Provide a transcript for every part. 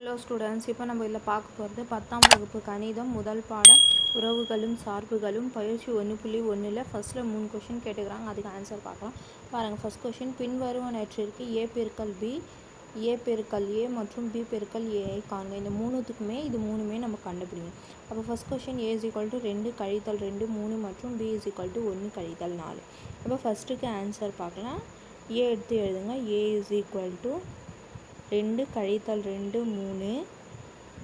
Hello students இப்போ நம்ம இதில் பார்க்க போகிறது பத்தாம் வகுப்பு கணிதம் முதல் பாடம். உறவுகளும் சார்புகளும் பயிற்சி ஒன்று புள்ளி ஒன்றில் ஃபஸ்ட்டில் மூணு கொஷின் கேட்டுக்கிறாங்க. அதுக்கு ஆன்சர் பார்க்கலாம். பாருங்கள் ஃபஸ்ட் கொஷின் பின்வருவனற்றிற்கு ஏ பெருக்கல் பி ஏ பெருக்கல் ஏ மற்றும் பி பெருக்கல் ஏஐ காணுங்க இந்த மூணுத்துக்குமே இது மூணுமே நம்ம கண்டுபிடிங்க. அப்போ first question A is equal to ரெண்டு கழித்தல் ரெண்டு மூணு மற்றும் பி இஸ் ஈக்குவல் டு ஒன்று கழித்தல் நாலு. அப்போ ஃபஸ்ட்டுக்கு ஆன்சர் பார்க்கலாம். ஏ எடுத்து எழுதுங்க. ஏ இஸ் ஈக்குவல் டு ரெண்டு கழித்தல் ரெண்டு மூணு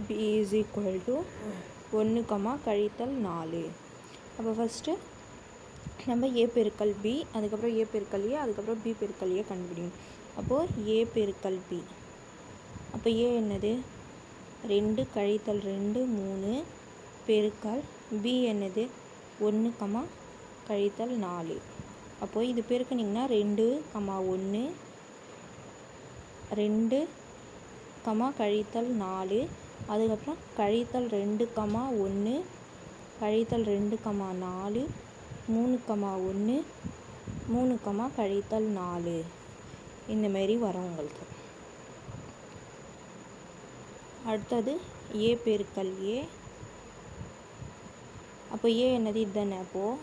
பி இஸ் ஈக்குவல் டு ஒன்று கமா கழித்தல் நாலு. அப்போ ஃபஸ்ட்டு நம்ம ஏ பெருக்கல் பி அதுக்கப்புறம் ஏ பெருக்கல் ஏ அதுக்கப்புறம் பி பெருக்கல் ஏ கண்டுபிடிக்கணும். அப்போது ஏ பெருக்கல் பி அப்போ ஏ என்னது? ரெண்டு கழித்தல் ரெண்டு மூணு பெருக்கல் பி என்னது? ஒன்று கமா கழித்தல் நாலு. அப்போது இது பெருக்கினீங்கன்னா ரெண்டு கமா ஒன்று ரெண்டு கமா கழித்தல் நாலு. அதுக்கப்புறம் கழித்தல் ரெண்டு கமா ஒன்று. கழித்தல் ரெண்டு கமா நாலு. மூணு கமா ஒன்று. மூணு கமா கழித்தல் நாலு. இந்த மாரி வரும் உங்களுக்கு அடுத்தது ஏ பெருக்கல் ஏ. அப்போ ஏ என்னது? இதுதானே அப்போது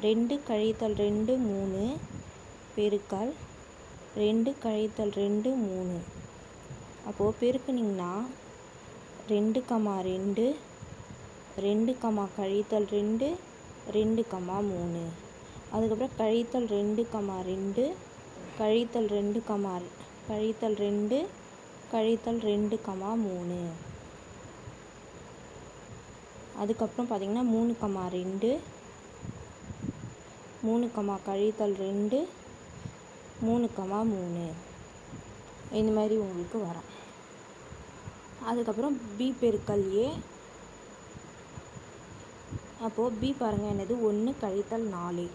ரெண்டு கழித்தல் ரெண்டு மூணு. பெருக்கல் ரெண்டு கழித்தல் ரெண்டு மூணு. அப்போது பெருக்குனிங்கன்னா ரெண்டு கமா ரெண்டு ரெண்டு கமா கழித்தல் ரெண்டு ரெண்டு கமா மூணு. அதுக்கப்புறம் கழித்தல் ரெண்டு கமா ரெண்டு கழித்தல் ரெண்டு கமா கழித்தல் ரெண்டு கழித்தல் ரெண்டு கமா மூணு. அதுக்கப்புறம் பார்த்திங்கன்னா மூணு கமா ரெண்டு மூணு கமா கழித்தல் ரெண்டு மூணு கமா மூணு. இந்த மாதிரி உங்களுக்கு வரும். அதுக்கப்புறம் பி பெருக்கல் ஏ அப்போது பி பாருங்கள் என்னது? ஒன்று கழித்தல் நாலு.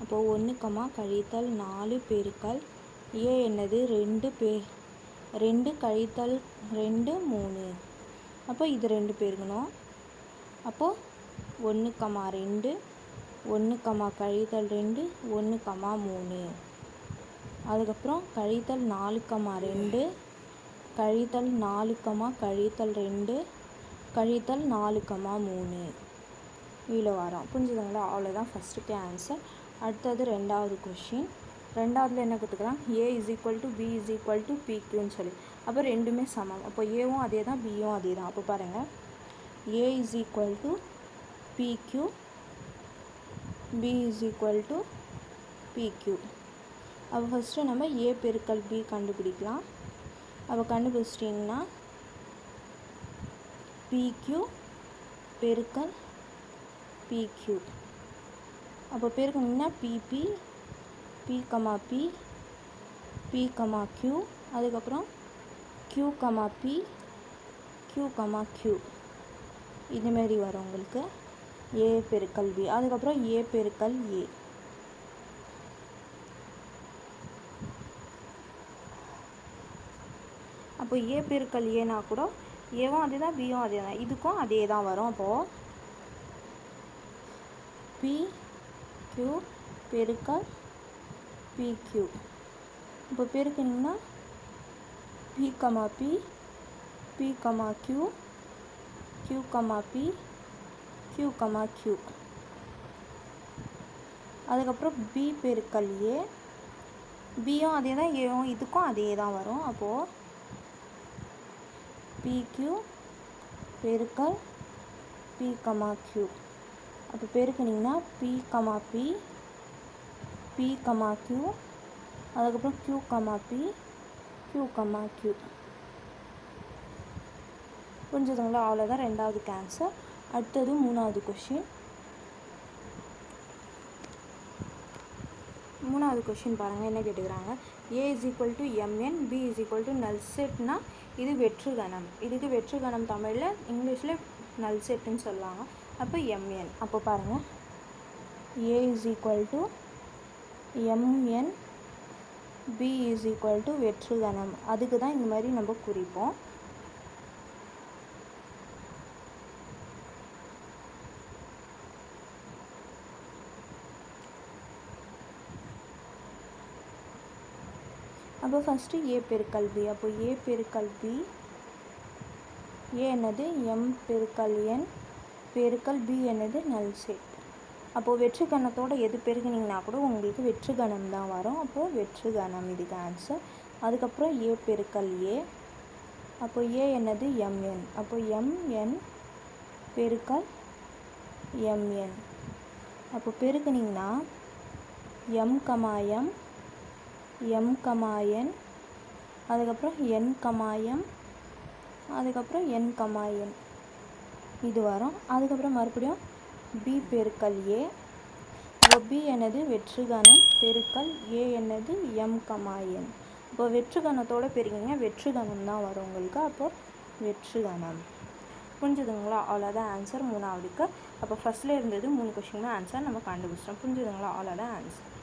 அப்போது ஒன்று கமா கழித்தல் நாலு பெருக்கல் ஏ என்னது? ரெண்டு பே ரெண்டு கழித்தல் ரெண்டு மூணு. அப்போ இது ரெண்டு பெருக்கணும். அப்போது ஒன்று கமா ரெண்டு ஒன்று கமா கழித்தல் ரெண்டு ஒன்று கமா மூணு. அதுக்கப்புறம் கழித்தல் நாலு ரெண்டு கழித்தல் நாலு கழித்தல் ரெண்டு கழித்தல் நாலு மூணு. இவ்வளோ வரும். புரிஞ்சுதுங்களா? அவ்வளோதான் ஃபஸ்ட்டுக்கு ஆன்சர் அடுத்தது ரெண்டாவது கொஷின் ரெண்டாவதுல என்ன கொடுத்துக்கலாம் A is equal to B is equal to பிக்யூன்னு சொல்லி. அப்போ ரெண்டுமே சமம். அப்போ ஏவும் அதே தான் பியும் அதே தான். அப்போ பாருங்கள் A is equal to PQ B is equal to PQ அப்போ ஃபஸ்ட்டு நம்ம ஏ பெருக்கல் பி கண்டுபிடிக்கலாம். அப்போ கண்டுபிடிச்சிட்டிங்கன்னா பிக்யூ பெருக்கல் பிக்யூ அப்போ பெருக்கணும்னா PP P comma P P comma Q அதுக்கப்புறம் Q comma P Q comma Q இதுமாரி வரும் உங்களுக்கு. ஏ பெருக்கல் பி அதுக்கப்புறம் ஏ பெருக்கல் ஏ இப்போ ஏ பெருக்கல் ஏனா கூட ஏவும் அதே தான் பியும் அதே தான் இதுக்கும் அதே தான் வரும் அப்போது பி க்யூ பெருக்கல் பிக்யூ இப்போ பெருக்குனிங்கன்னா P comma P P comma Q Q comma P Q comma Q அதுக்கப்புறம் பி பெருக்கல் ஏ பியும் அதே தான் ஏவும் இதுக்கும் அதே தான் வரும் அப்போது பிக்யூ பெருக்கல் பி கமா க்யூ அப்போ பெருக்குனிங்கன்னா P comma P P comma Q அதுக்கப்புறம் Q comma P Q comma Q புரிஞ்சுதுங்களா? அவ்வளோதான் ரெண்டாவது கேன்சர் அடுத்தது மூணாவது கொஷின் மூணாவது கொஷின் பாருங்கள் என்ன கேட்டுக்கிறாங்க? A is equal to MN B is equal to null செட்னா இது வெற்று கணம். இதுக்கு வெற்று கணம் தமிழில் இங்கிலீஷில் நல் செட்டுன்னு சொல்லுவாங்க அப்போ எம்என் அப்போ பாருங்கள் A is equal to MN B is equal to வெற்று கணம். அதுக்கு தான் இந்த மாதிரி நம்ம குறிப்போம். அப்போ ஃபஸ்ட்டு ஏ பெருக்கல்வி. அப்போ ஏ பெருக்கல் பி ஏ என்னது? எம் பெருக்கல் என் பெருக்கல் பி என்னது? நல் செட் அப்போது வெற்று கணத்தோடு எது பெருகினீங்கன்னா கூட உங்களுக்கு வெற்று கணம் தான் வரும். அப்போது வெற்று கணம் இதுக்கு ஆன்சர் அதுக்கப்புறம் ஏ பெருக்கல் ஏ அப்போ ஏ என்னது? எம்என் அப்போ எம்என் பெருக்கல் எம்என் அப்போ பெருக்குனிங்கன்னா M comma M M comma N அதுக்கப்புறம் என் கமாயம் அதுக்கப்புறம் என் கமாயன் இது வரும். அதுக்கப்புறம் மறுபடியும் பி பெருக்கல் ஏ இப்போ பி என்னது? வெற்றுகணம் பெருக்கல் ஏ என்னது? எம் கமாயன் இப்போ வெற்றுகணத்தோடு பெருக்கிங்க. வெற்றுகணம் தான் வரும் உங்களுக்கு. அப்போது வெற்றுகணம் புரிஞ்சுதுங்களா? அவ்வளோதான் ஆன்சர் மூணாவதுக்கு. அப்போ ஃபஸ்ட்டில் இருந்தது மூணு கொஷினுமே ஆன்சர் நம்ம கண்டுபிடிச்சிட்டோம். புரிஞ்சுதுங்களா? அவ்வளோதான் ஆன்சர்